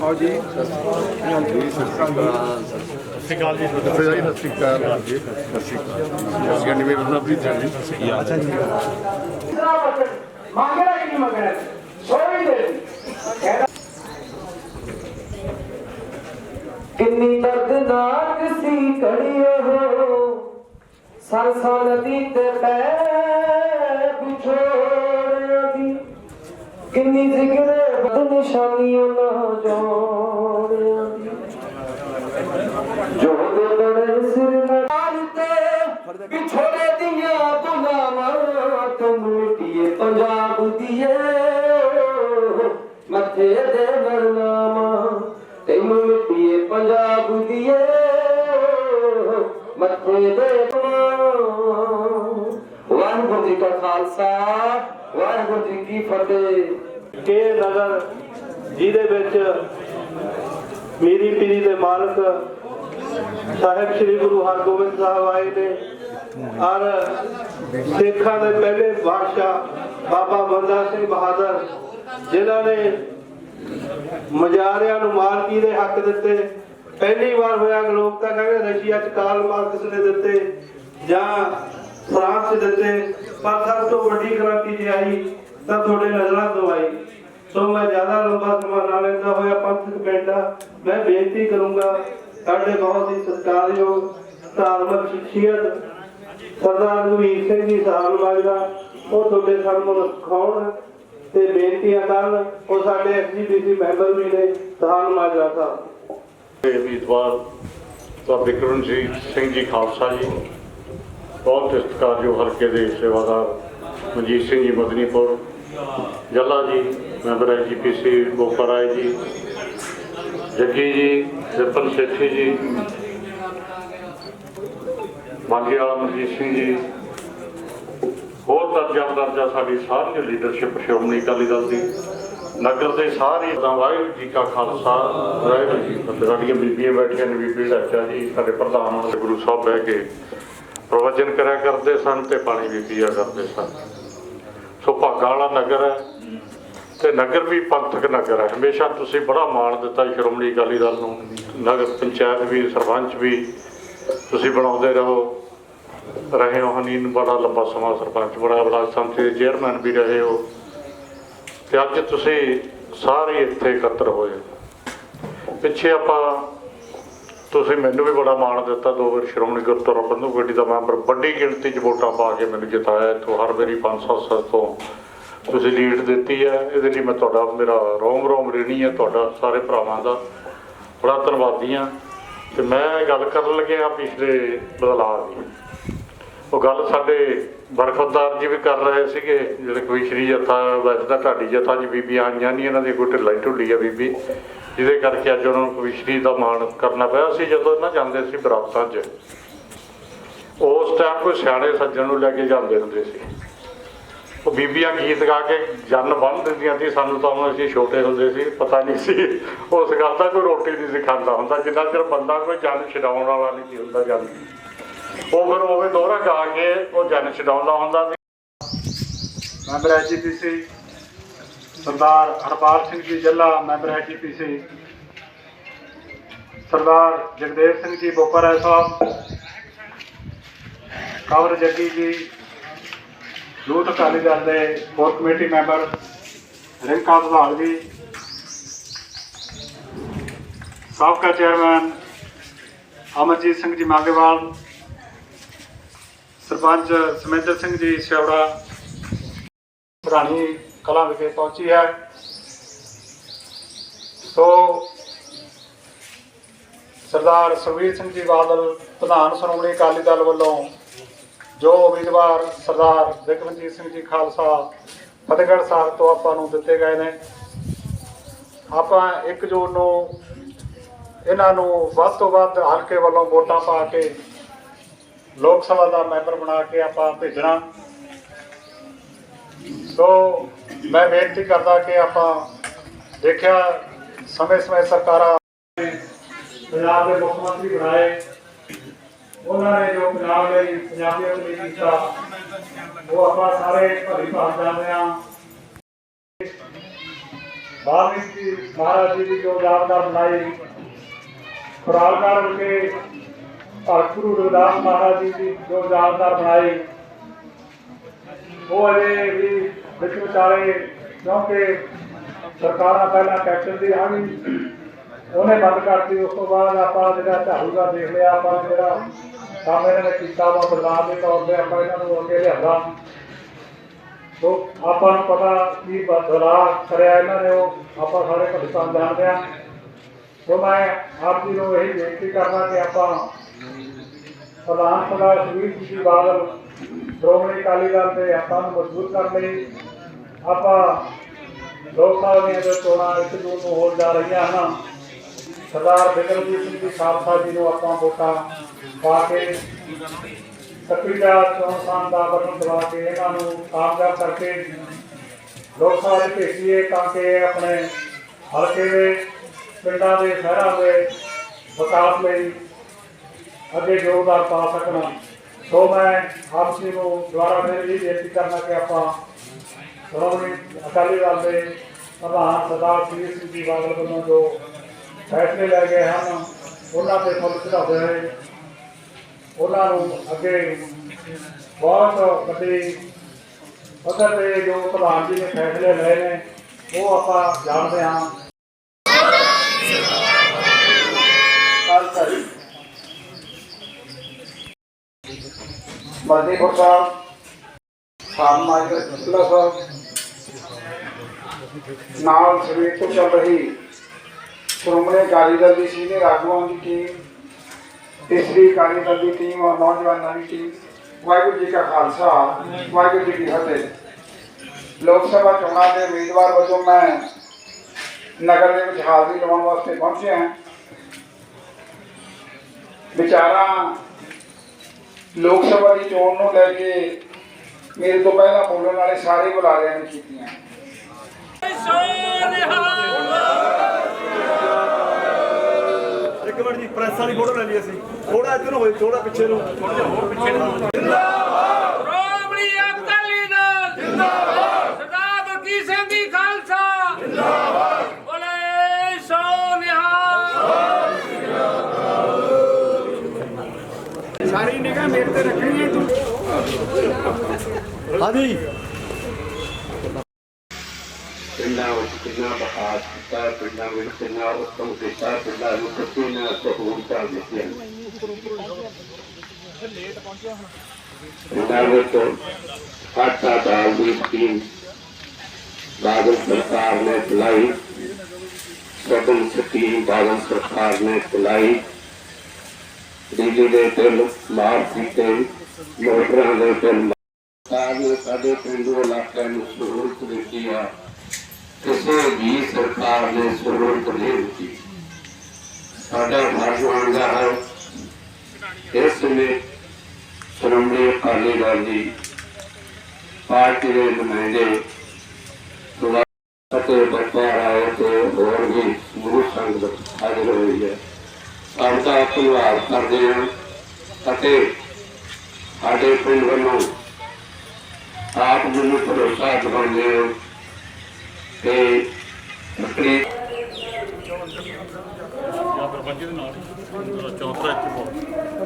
ਆਓ ਜੀ ਜੀ ਸਤਿ ਸ਼੍ਰੀ ਅਕਾਲ ਸਤਿ ਸ਼੍ਰੀ ਅਕਾਲ ਜੀ ਸਤਿ ਸ਼੍ਰੀ ਅਕਾਲ ਜੀ ਸਤਿ ਸ਼੍ਰੀ ਅਕਾਲ ਜੀ ਨਿਵੇਂ ਰਤਨਾ ਪ੍ਰੀਤ ਜੀ ਸਤਿ ਸ਼੍ਰੀ ਅਕਾਲ ਅੱਛਾ ਜੀ ਮੰਗਣਾ ਕਿ ਨਹੀਂ ਮੰਗਣਾ ਸੋਈ ਦੇ ਕਿੰਨੀ ਦਰਦਨਾਕ ਸੀ ਘੜੀ ਉਹ ਸਰਸਾ ਨਦੀ ਤੇ ਪੈ ਬਿਛੋ ਕਿੰਨੀ ਜ਼ਿਕਰ ਬਦ ਨਿਸ਼ਾਨੀਆਂ ਨਾ ਜੋੜਿਆ ਜੋ ਦੇ ਬੜੇ ਸਿਰ ਨਾਲ ਤੇ ਵਿਛੋੜੇ ਦੀਆਂ ਬੁਲਾਵਾਂ ਤੁਮ ਮਿੱਟੀਏ ਪੰਜਾਬ ਦੀਏ। ਮੱਥੇ ਦੇ ਮਰਨਾਮਾ ਤੈਨੂੰ ਮਿੱਟੀਏ ਪੰਜਾਬ ਦੀਏ। ਮੱਥੇ ਦੇ ਵਾਹਿਗੁਰੂ ਜੀ ਕਾ ਖਾਲਸਾ, ਵਾਹਿਗੁਰੂ ਜੀ ਕੀ ਫਤਿਹ। ਕੇ ਨਗਰ, ਜਿਹਦੇ ਵਿੱਚ ਮੇਰੀ ਪੀਰੀ ਦੇ ਮਾਲਕ ਸਾਹਿਬ ਸ੍ਰੀ ਗੁਰੂ ਹਰਗੋਬਿੰਦ ਸਾਹਿਬ ਆਏ ਨੇ। ਔਰ ਸਿੱਖਾਂ ਦੇ ਪਹਿਲੇ ਬਾਦਸ਼ਾਹ ਬਾਬਾ ਬੰਦਾ ਸਿੰਘ ਬਹਾਦਰ, ਜਿਨ੍ਹਾਂ ਨੇ ਮਜਾਰਿਆਂ ਨੂੰ ਮਾਲਕੀ ਦੇ ਹੱਕ ਦਿੱਤੇ। ਪਹਿਲੀ ਵਾਰ ਹੋਇਆ ਕਿ ਲੋਕ ਤਾਂ ਕਹਿੰਦੇ ਰਸ਼ੀਆ ਚ ਕਾਲ ਮਾਰਕਸ ਨੇ ਦਿੱਤੇ ਜਾਂ ਫਰਾਂਸ ਚ ਦਿੱਤੇ, ਪਰ ਸਭ ਤੋਂ ਵੱਡੀ ਕ੍ਰਾਂਤੀ ਜੇ ਆਈ ਤਾਂ ਤੁਹਾਡੇ ਨਜ਼ਰਾਂ ਤੋਂ ਆਈ। ਸੋ ਮੈਂ ਜ਼ਿਆਦਾ ਲੰਬਾ ਸਮਾਂ ਨਾ ਲੈਂਦਾ ਹੋਇਆ ਪੰਥਕ ਬੈਠਾ ਮੈਂ ਬੇਨਤੀ ਕਰੂੰਗਾ, ਸਾਡੇ ਬਹੁਤ ਹੀ ਸਤਿਕਾਰਯੋਗ ਧਾਰਮਿਕ ਸ਼ਖਸੀਅਤ ਸਰਦਾਰ ਰਘਵੀਰ ਸਿੰਘ ਜੀ ਸਾਹਿਬ ਮਾਜਰਾ ਉਹ ਤੁਹਾਡੇ ਸਾਹਮਣੇ ਸਿਖਾਉਣ ਤੇ ਬੇਨਤੀਆਂ ਕਰਨ। ਉਹ ਸਾਡੇ ਐਸਜੀਪੀਸੀ ਮੈਂਬਰ ਵੀ ਨੇ, ਸਹਾਨ ਮਾਜਰਾ ਸਾਹਿਬ। ਉਮੀਦਵਾਰ ਤਾਂ ਬਿਕਰਮਜੀਤ ਸਿੰਘ ਜੀ ਖਾਲਸਾ ਜੀ, ਬਹੁਤ ਸਤਿਕਾਰਯੋਗ ਹਲਕੇ ਦੇ ਸੇਵਾਦਾਰ ਮਨਜੀਤ ਸਿੰਘ ਜੀ ਮਦਨੀਪੁਰ, ਜੱਲਾ ਜੀ ਮੈਂਬਰ ਐਜੀਪੀਸੀ ਬੋਪਰਾਏ ਜੀ, ਜੱਗੀ ਜੀ ਵਿਪਨ ਸੇਠੀ ਜੀ ਮਾਗੀ ਮਨਜੀਤ ਸਿੰਘ ਜੀ। ਹੋਰ ਦਰਜਾ ਦਰਜਾ ਸਾਡੀ ਸਾਰੀ ਲੀਡਰਸ਼ਿਪ ਸ਼੍ਰੋਮਣੀ ਅਕਾਲੀ ਦਲ ਦੀ। ਨਗਰ ਦੇ ਸਾਰੇ ਤਾਂ ਵਾਹਿਗੁਰੂ ਜੀ ਕਾ ਖਾਲਸਾ, ਵਾਹਿਗੁਰੂ ਜੀ ਕੀ ਫਤਿਹ। ਸਾਡੀਆਂ ਬੀਬੀਆਂ ਬੈਠੀਆਂ ਨੇ, ਬੀਬੀ ਢਾਚਾ ਜੀ, ਸਾਡੇ ਪ੍ਰਧਾਨ ਗੁਰੂ ਸਾਹਿਬ ਬਹਿ ਕੇ ਪ੍ਰਵਚਨ ਕਰਿਆ ਕਰਦੇ ਸਨ ਤੇ ਪਾਣੀ ਵੀ ਪੀਆ ਕਰਦੇ ਸਨ। ਸੋ ਭਾਗਾਂ ਵਾਲਾ ਨਗਰ ਹੈ। ਤੇ ਨਗਰ ਵੀ ਪੰਥਕ ਨਗਰ ਹੈ ਹਮੇਸ਼ਾ ਤੁਸੀਂ ਬੜਾ ਮਾਣ ਦਿੱਤਾ ਸ਼੍ਰੋਮਣੀ ਅਕਾਲੀ ਦਲ ਨੂੰ। ਨਗਰ ਪੰਚਾਇਤ ਵੀ, ਸਰਪੰਚ ਵੀ ਤੁਸੀਂ ਬਣਾਉਂਦੇ ਰਹੋ। ਰਹੇ ਹੋ ਹਨੀਨ, ਬੜਾ ਲੰਬਾ ਸਮਾਂ ਸਰਪੰਚ, ਬੜਾ ਬਲਾਕ ਸੰਮਤੀ ਦੇ ਚੇਅਰਮੈਨ ਵੀ ਰਹੇ ਹੋ। ਤੇ ਅੱਜ ਤੁਸੀਂ ਸਾਰੇ ਇੱਥੇ ਇਕੱਤਰ ਹੋਏ ਪਿੱਛੇ ਆਪਾਂ, ਤੁਸੀਂ ਮੈਨੂੰ ਵੀ ਬੜਾ ਮਾਣ ਦਿੱਤਾ ਦੋ ਵਾਰ ਸ਼੍ਰੋਮਣੀ ਗੁਰਦੁਆਰਾ ਪ੍ਰਬੰਧਕ ਕਮੇਟੀ ਦਾ ਮੈਂਬਰ। ਵੱਡੀ ਗਿਣਤੀ 'ਚ ਵੋਟਾਂ ਪਾ ਕੇ ਮੈਨੂੰ ਜਿਤਾਇਆ ਇੱਥੋਂ, ਹਰ ਵਾਰੀ 500 ਸੌ ਤੋਂ। ਤੁਸੀਂ ਲੀਡ ਦਿੱਤੀ ਹੈ ਇਹਦੇ ਲਈ ਮੈਂ ਤੁਹਾਡਾ, ਮੇਰਾ ਰੋਮ ਰੋਮ ਰੇਣੀ ਹੈ ਤੁਹਾਡਾ ਸਾਰੇ ਭਰਾਵਾਂ ਦਾ ਬੜਾ ਧੰਨਵਾਦੀ ਹਾਂ ਤੇ ਮੈਂ ਗੱਲ ਕਰਨ ਲੱਗਿਆ ਪਿਛਲੇ ਬਦਲਾਅ ਦੀ। ਉਹ ਗੱਲ ਸਾਡੇ ਬਰਖਤਦਾਰ ਜੀ ਵੀ ਕਰ ਰਹੇ ਸੀਗੇ, ਜਿਹੜੇ ਕੋਈ ਸ਼੍ਰੀ ਜਥਾ, ਵੈਸੇ ਤਾਂ ਢਾਡੀ ਜਥਾ ਜੀ ਬੀਬੀਆਂ ਆਈਆਂ ਨਹੀਂ ਇਹਨਾਂ ਦੀ ਕੋਈ ਢਿੱਲਾ ਹੀ ਢੁੱਲੀ ਆ ਬੀਬੀ। ਜਿਹਦੇ ਕਰਕੇ ਅੱਜ ਉਹਨਾਂ ਨੂੰ ਕਵਿਸ਼ਰੀ ਦਾ ਮਾਣ ਕਰਨਾ ਪਿਆ ਸੀ, ਜਦੋਂ ਨਾ ਜਾਂਦੇ ਸੀ ਬਰਾਤਾਂ 'ਚ। ਉਸ ਟਾਈਮ ਕੋਈ ਸਿਆਣੇ ਸੱਜਣ ਨੂੰ ਲੈ ਕੇ ਜਾਂਦੇ ਹੁੰਦੇ ਸੀ। ਉਹ ਬੀਬੀਆਂ ਗੀਤ ਗਾ ਕੇ ਜਨ ਬੰਨ ਦਿੰਦੀਆਂ ਸੀ, ਸਾਨੂੰ ਤਾਂ ਹੁਣ ਅਸੀਂ ਛੋਟੇ ਹੁੰਦੇ ਸੀ, ਪਤਾ ਨਹੀਂ ਸੀ। ਉਸ ਗੱਲ ਦਾ ਕੋਈ ਰੋਟੀ ਨਹੀਂ ਸੀ ਖਾਂਦਾ ਹੁੰਦਾ, ਜਿੰਨਾ ਚਿਰ ਬੰਦਾ ਕੋਈ ਜਨ ਛਡਾਉਣ ਵਾਲਾ ਨਹੀਂ ਸੀ ਹੁੰਦਾ ਜਨ। ਉਹ ਫਿਰ ਉਹ ਦੋਹਰਾ ਗਾ ਕੇ ਉਹ ਜਨ ਛਡਾਉਂਦਾ ਹੁੰਦਾ ਸੀ। Member SGPC Sardar Harpal Singh ji Jalla, member SGPC Sardar Jagdev Singh ji Bopara Sahib cover Jaggi ਜੀ ਯੂਥ ਅਕਾਲੀ ਦਲ ਦੇ core committee member Rinka Dhawal ji, ਸਾਬਕਾ ਚੇਅਰਮੈਨ ਅਮਰਜੀਤ ਸਿੰਘ ਜੀ ਮਾਗੇਵਾਲ, ਸਰਪੰਚ ਸਮਿੰਦਰ ਸਿੰਘ ਜੀ ਸਿਉੜਾ ਪੁਰਾਣੀ ਕਲਾ ਵਿਖੇ ਪਹੁੰਚੀ ਹੈ। ਸੋ ਸਰਦਾਰ ਸੁਖਬੀਰ ਸਿੰਘ ਜੀ ਬਾਦਲ, ਪ੍ਰਧਾਨ ਸ਼੍ਰੋਮਣੀ ਅਕਾਲੀ ਦਲ ਵੱਲੋਂ ਜੋ ਉਮੀਦਵਾਰ ਸਰਦਾਰ ਬਿਕਰਮਜੀਤ ਸਿੰਘ ਜੀ ਖਾਲਸਾ ਫਤਿਹਗੜ੍ਹ ਸਾਹਿਬ ਤੋਂ ਆਪਾਂ ਨੂੰ ਦਿੱਤੇ ਗਏ ਨੇ। ਆਪਾਂ 1 ਜੂਨ ਨੂੰ ਇਹਨਾਂ ਨੂੰ ਵੱਧ ਤੋਂ ਵੱਧ ਹਲਕੇ ਵੱਲੋਂ ਵੋਟਾਂ ਪਾ ਕੇ ਲੋਕ ਸਭਾ ਦਾ ਮੈਂਬਰ ਬਣਾ ਕੇ ਆਪਾਂ ਭੇਜਣਾ। ਸੋ ਮੈਂ ਬੇਨਤੀ ਕਰਦਾ ਕਿ ਆਪਾਂ ਦੇਖਿਆ ਸਮੇਂ ਸਮੇਂ ਸਰਕਾਰਾਂ ਪੰਜਾਬ ਦੇ ਮੁੱਖ ਮੰਤਰੀ ਬਣਾਏ। ਉਹਨਾਂ ਨੇ ਜੋ ਪੰਜਾਬ ਲਈ ਪੰਜਾਬੀਅਤ ਲਈ ਕੀਤਾ ਉਹ ਆਪਾਂ ਸਾਰੇ ਭਲੀ ਭਾਲ ਜਾਣਦੇ ਹਾਂ। ਵਾਲਮੀਕ ਜੀ ਮਹਾਰਾਜ ਜੀ ਦੀ ਜੋ ਯਾਦਗਾਰ ਬਣਾਈ ਖੁਰਾਲਗੜ੍ਹ ਵਿਖੇ ਭਗਤ ਗੁਰੂ ਰਵਿਦਾਸ ਮਹਾਰਾਜ ਜੀ ਦੀ ਜੋ ਯਾਦਗਾਰ ਬਣਾਈ, ਉਹ ਅਜੇ ਵੀ ਵਿੱਚ ਵਿਚਾਲੇ, ਕਿਉਂਕਿ ਸਰਕਾਰਾਂ ਪਹਿਲਾਂ ਕੈਪਟਨ ਦੀ ਆ ਉਹਨੇ ਬੰਦ ਕਰਤੀ, ਉਸ ਤੋਂ ਬਾਅਦ ਆਪਾਂ ਜਿਹੜਾ ਝਾੜੂ ਦਾ ਦੇਖ ਲਿਆ, ਆਪਾਂ ਜਿਹੜਾ ਕੰਮ ਇਹਨਾਂ ਨੇ ਕੀਤਾ ਵਾ ਬਦਲਾਅ ਦੇ ਤੌਰ ਤੇ ਆਪਾਂ ਇਹਨਾਂ ਨੂੰ ਅੱਗੇ ਲਿਆਂਦਾ। ਸੋ ਆਪਾਂ ਨੂੰ ਪਤਾ ਕੀ ਬਦਲਾਅ ਕਰਿਆ ਇਹਨਾਂ ਨੇ, ਉਹ ਆਪਾਂ ਸਾਰੇ ਪਾਕਿਸਤਾਨ ਜਾਣਦੇ ਆ। ਸੋ ਮੈਂ ਆਪ ਜੀ ਨੂੰ ਇਹੀ ਬੇਨਤੀ ਕਰਦਾ ਕਿ ਆਪਾਂ ਪ੍ਰਧਾਨ ਸਭਾ ਸੁਖਬੀਰ ਸਿੰਘ ਜੀ ਬਾਦਲ ਸ਼੍ਰੋਮਣੀ ਅਕਾਲੀ ਦਲ ਦੇ ਆਪਾਂ ਨੂੰ ਮਜ਼ਬੂਤ ਕਰਨ ਲਈ ਆਪਾਂ ਲੋਕ ਸਭਾ ਦੀਆਂ ਚੋਣਾਂ ਇੱਕ ਜੂਨ ਨੂੰ ਹੋਣ ਜਾ ਰਹੀਆਂ ਹਨ ਸਰਦਾਰ ਬਿਕਰਮਜੀਤ ਸਿੰਘ ਜੀ ਖਾਲਸਾ ਜੀ ਨੂੰ ਆਪਾਂ ਵੋਟਾਂ ਪਾ ਕੇ ਤਕਰੀਬਾ ਚੋਣ ਦਾ ਬਟਨ ਦਬਾ ਕੇ ਇਹਨਾਂ ਨੂੰ ਕਾਮਯਾਬ ਕਰਕੇ ਲੋਕ ਸਭਾ ਦੇ ਭੇਜੀਏ ਤਾਂ ਕਿ ਆਪਣੇ ਹਲਕੇ ਦੇ, ਪਿੰਡਾਂ ਦੇ, ਸ਼ਹਿਰਾਂ ਦੇ ਵਿਕਾਸ ਲਈ ਅੱਗੇ ਯੋਗਦਾਨ ਪਾ ਸਕਣ। ਸੋ ਮੈਂ ਆਪ ਜੀ ਨੂੰ ਦੁਆਰਾ ਫਿਰ ਇਹ ਬੇਨਤੀ ਕਰਨਾ ਕਿ ਆਪਾਂ ਸ਼੍ਰੋਮਣੀ ਅਕਾਲੀ ਦਲ ਦੇ ਪ੍ਰਧਾਨ ਸਰਦਾਰ ਸ੍ਰੀ ਸਿੰਘ ਜੀ ਬਾਦਲ ਵੱਲੋਂ ਜੋ ਫੈਸਲੇ ਲੈ ਗਏ ਹਨ। ਉਹਨਾਂ ਤੇ ਫੁੱਲ ਚੜਾਉਂਦੇ ਹੋਏ ਉਹਨਾਂ ਨੂੰ ਅੱਗੇ ਬਹੁਤ ਵੱਡੀ ਪੱਧਰ ਤੇ ਜੋ ਪ੍ਰਧਾਨ ਜੀ ਨੇ ਫੈਸਲੇ ਲਏ ਨੇ ਉਹ ਆਪਾਂ ਜਾਣਦੇ ਹਾਂ। ਮਰਦੀਪੁਰ ਸਾਹਿਬ ਖਾਨ ਮਾਜਰ ਸਾਹਿਬ ਨਾਲ ਸਵੇਰ ਤੋਂ ਚੱਲ ਰਹੀ ਸ਼੍ਰੋਮਣੀ ਅਕਾਲੀ ਦਲ ਦੀ ਸੀਨੀਅਰ ਆਗੂਆਂ ਦੀ ਟੀਮ ਤੀਸਰੀ ਅਕਾਲੀ ਦਲ ਦੀ ਟੀਮ ਔਰ ਨੌਜਵਾਨਾਂ ਦੀ ਟੀਮ ਵਾਹਿਗੁਰੂ ਜੀ ਕਾ ਖਾਲਸਾ, ਵਾਹਿਗੁਰੂ ਜੀ ਕੀ ਫਤਿਹ। ਲੋਕ ਸਭਾ ਚੋਣਾਂ ਦੇ ਉਮੀਦਵਾਰ ਵਜੋਂ ਮੈਂ ਨਗਰ ਦੇ ਵਿੱਚ ਹਾਜ਼ਰੀ ਲਵਾਉਣ ਵਾਸਤੇ ਪਹੁੰਚਿਆ ਹਾਂ। ਵਿਚਾਰਾਂ ਲੋਕ ਸਭਾ ਦੀ ਚੋਣ ਨੂੰ ਲੈ ਕੇ ਮੇਰੇ ਤੋਂ ਪਹਿਲਾਂ ਬੋਲਣ ਵਾਲੇ ਸਾਰੇ ਬੁਲਾਰਿਆਂ ਨੇ ਕੀਤੀਆਂ। ਇੱਕ ਫੋਟੋ ਲੈ ਲਈ ਅਸੀਂ। ਥੋੜਾ ਇੱਧਰ ਨੂੰ ਹੋਏ ਥੋੜਾ ਪਿੱਛੇ ਨੂੰ। ਥੋੜਾ ਹੋਰ ਪਿੱਛੇ ਨੂੰ ਸ਼੍ਰੋਮਣੀ ਅਕਾਲੀ ਦਲ। ਜਿੰਦਾਬਾਦ ਸਰਦਾਰ ਬਲਕੀ ਸਿੰਘ ਖਾਲਸਾ। ਜਿੰਦਾਬਾਦ ਬੋਲੇ ਸੋ ਨਿਹਾਲ ਸਾਰੀ ਨਿਗਾਹ ਮੇਰੇ ਤੇ ਰੱਖਣੀ ਹੈ ਤੂੰ। ਹਾਂਜੀ ਪਿੰਡਾਂ ਵਿੱਚ ਕਿੰਨਾ ਵਿਕਾਸ ਕੀਤਾ ਹੈ, ਪਿੰਡਾਂ ਵਿੱਚ ਕਿੰਨਾ ਉਤਮ ਕੀਤਾ ਹੈ, ਪਿੰਡਾਂ ਨੂੰ ਕਿੰਨਾ ਸਹੂਲਤਾਂ ਦਿੱਤੀਆਂ ਪਿੰਡਾਂ ਵਿੱਚ ਆਟਾ ਦਾਲ ਦੀ ਸਕੀਮ ਬਾਦਲ ਸਰਕਾਰ ਨੇ ਚਲਾਈ ਸਬਨ ਸਕੀਮ ਬਾਦਲ ਸਰਕਾਰ ਨੇ ਚਲਾਈ ਬਿਜਲੀ ਦੇ ਬਿੱਲ ਮਾਫ ਕੀਤੇ ਮੋਟਰਾਂ ਦੇ ਬਿੱਲ ਸਰਕਾਰ ਨੇ ਸਾਡੇ ਪਿੰਡੂ ਇਲਾਕਿਆਂ ਨੂੰ ਸਹੂਲਤ ਦਿੱਤੀ ਆ ਕਿਸੇ ਵੀ ਸਰਕਾਰ ਨੇ ਸਹੂਲਤ ਨਹੀਂ ਦਿੱਤੀ ਸਾਡਾ ਫਰਜ਼ ਬਣਦਾ ਹੈ। ਇਸ ਨੇ ਸ਼੍ਰੋਮਣੀ ਅਕਾਲੀ ਦਲ ਦੀ ਪਾਰਟੀ ਦੇ ਨੁਮਾਇੰਦੇ ਅਤੇ ਬੱਪਾ ਰਾਏ ਤੇ ਹੋਰ ਵੀ ਗੁਰੂ ਸੰਗਤ ਹਾਜ਼ਰ ਹੋਈ ਹੈ। ਸਭ ਦਾ ਧੰਨਵਾਦ ਕਰਦੇ ਹਾਂ ਅਤੇ ਸਾਡੇ ਪਿੰਡ ਵੱਲੋਂ ਆਪ ਜੀ ਨੂੰ ਭਰੋਸਾ ਦਿਵਾਉਂਦੇ ਹਾਂ ਕਿ ਤਕਰੀਬ ਚੌਥਾ ਇੱਥੇ